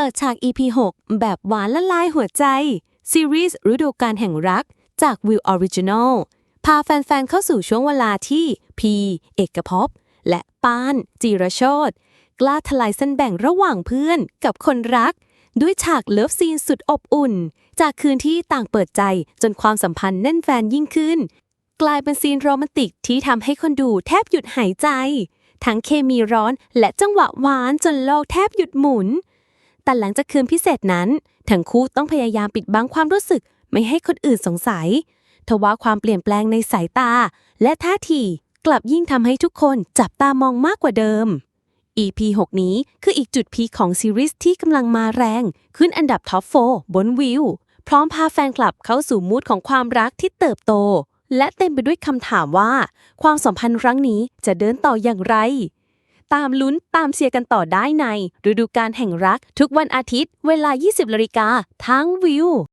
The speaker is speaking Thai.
ปิดฉาก EP 6 แบบหวานละลายหัวใจ ซีรีส์ฤดูกาลแห่งรักจากวิวออริจินอลพาแฟนๆ เข้าสู่ช่วงเวลาที่พีเอกภพ และปาน จีรโชตกล้าทลายเส้นแบ่งระหว่างเพื่อนกับคนรัก ด้วยฉากเลิฟซีนสุดอบอุ่น จากคืนที่ต่างเปิดใจจนความสัมพันธ์แน่นแฟนยิ่งขึ้น กลายเป็นซีนโรแมนติกที่ทำให้คนดูแทบหยุดหายใจ ทั้งเคมีร้อนและจังหวะหวานจนโลกแทบหยุดหมุน แต่หลังจากคืนพิเศษนั้น ทั้งคู่ต้องพยายามปิดบังความรู้สึกไม่ให้คนอื่นสงสัย ทว่าความเปลี่ยนแปลงในสายตา และท่าทีกลับยิ่งทำให้ทุกคนจับตามองมากกว่าเดิม EP 6 นี้คืออีกจุดพีของซีรีส์ที่กำลังมาแรง ขึ้นอันดับท็อป4บนวิว พร้อมพาแฟนคลับเข้าสู่มูดของความรักที่เติบโต และเต็มไปด้วยคำถามว่า ความสัมพันธ์ครั้งนี้จะเดินต่ออย่างไร ตามลุ้นตามเชียร์กันต่อได้ในฤดูการแห่งรักทุกวันอาทิตย์ เวลา 20นาฬิกาทางวิว